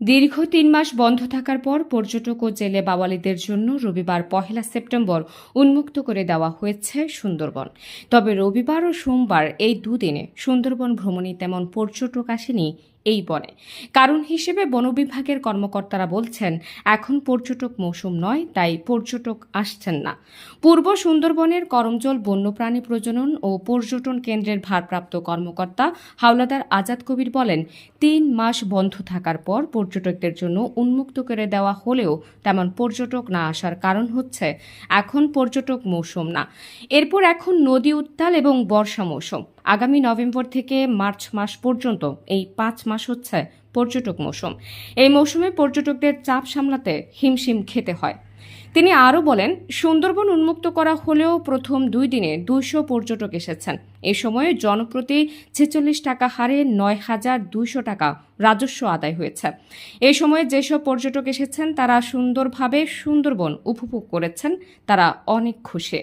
দীর্ঘ তিন মাস বন্ধ থাকার পর পর্যটক ও জেলে বাওয়ালিদের জন্য রবিবার পহেলা সেপ্টেম্বর উন্মুক্ত করে দেওয়া হয়েছে সুন্দরবন। তবে রবিবার ও সোমবার এই দুদিনে সুন্দরবন ভ্রমণে তেমন পর্যটক আসেনি এই বনে। কারণ হিসেবে বন বিভাগের কর্মকর্তারা বলছেন, এখন পর্যটক মৌসুম নয়, তাই পর্যটক আসছেন না। পূর্ব সুন্দরবনের করমজল বন্যপ্রাণী প্রজনন ও পর্যটন কেন্দ্রের ভারপ্রাপ্ত কর্মকর্তা হাওলাদার আজাদ কবির বলেন, তিন মাস বন্ধ থাকার পর পর্যটকদের জন্য উন্মুক্ত করে দেওয়া হলেও তেমন পর্যটক না আসার কারণ হচ্ছে এখন পর্যটক মৌসুম না। এরপর এখন নদী উত্তাল এবং বর্ষা মৌসুম। আগামী নভেম্বর থেকে মার্চ মাস পর্যন্ত, এই পাঁচ মাস হচ্ছে পর্যটক মৌসুম। এই মৌসুমে পর্যটকদের চাপ সামলাতে হিমশিম খেতে হয়। তিনি আরও বলেন, সুন্দরবন উন্মুক্ত করা হলেও প্রথম দুই দিনে দুইশো পর্যটক এসেছেন। এ সময়ে জনপ্রতি ছেচল্লিশ টাকা হারে নয় হাজার দুইশো টাকা রাজস্ব আদায় হয়েছে। এ সময়ে যেসব পর্যটক এসেছেন, তারা সুন্দরভাবে সুন্দরবন উপভোগ করেছেন। তারা অনেক খুশি।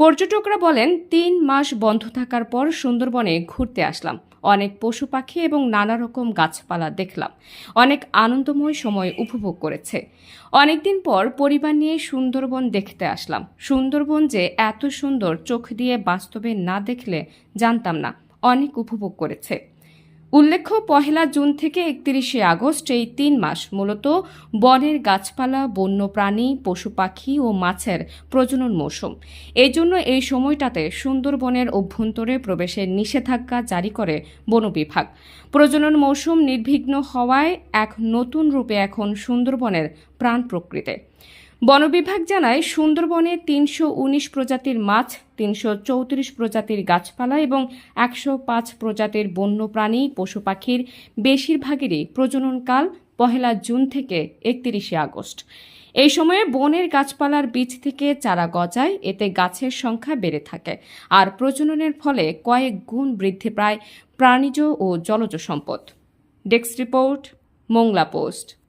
পর্যটকরা বলেন, তিন মাস বন্ধ থাকার পর সুন্দরবনে ঘুরতে আসলাম। অনেক পশু পাখি এবং নানা রকম গাছপালা দেখলাম। অনেক আনন্দময় সময় উপভোগ করেছে। অনেকদিন পর পরিবার নিয়ে সুন্দরবন দেখতে আসলাম। সুন্দরবন যে এত সুন্দর চোখ দিয়ে বাস্তবে না দেখলে জানতাম না। অনেক উপভোগ করেছে। উল্লেখ্য, পহেলা জুন থেকে একত্রিশে আগস্ট এই তিন মাস মূলত বনের গাছপালা, বন্যপ্রাণী পশু পাখি ও মাছের প্রজনন মৌসুম। এই জন্য এই সময়টাতে সুন্দরবনের অভ্যন্তরে প্রবেশের নিষেধাজ্ঞা জারি করে বন বিভাগ। প্রজনন মৌসুম নির্বিঘ্ন হওয়ায় এক নতুন রূপে এখন সুন্দরবনের প্রাণ প্রকৃতি বন বিভাগ জানায়, সুন্দরবনে তিনশো উনিশ প্রজাতির মাছ, তিনশো চৌত্রিশ প্রজাতির গাছপালা এবং একশো পাঁচ প্রজাতির বন্যপ্রাণী, পশু পাখির বেশিরভাগেরই প্রজননকাল পহেলা জুন থেকে একত্রিশে আগস্ট। এই সময়ে বনের গাছপালার বীজ থেকে চারা গজায়, এতে গাছের সংখ্যা বেড়ে থাকে। আর প্রজননের ফলে কয়েক গুণ বৃদ্ধি পায় প্রাণীজ ও জলজ সম্পদ। Desk report, Mongla post.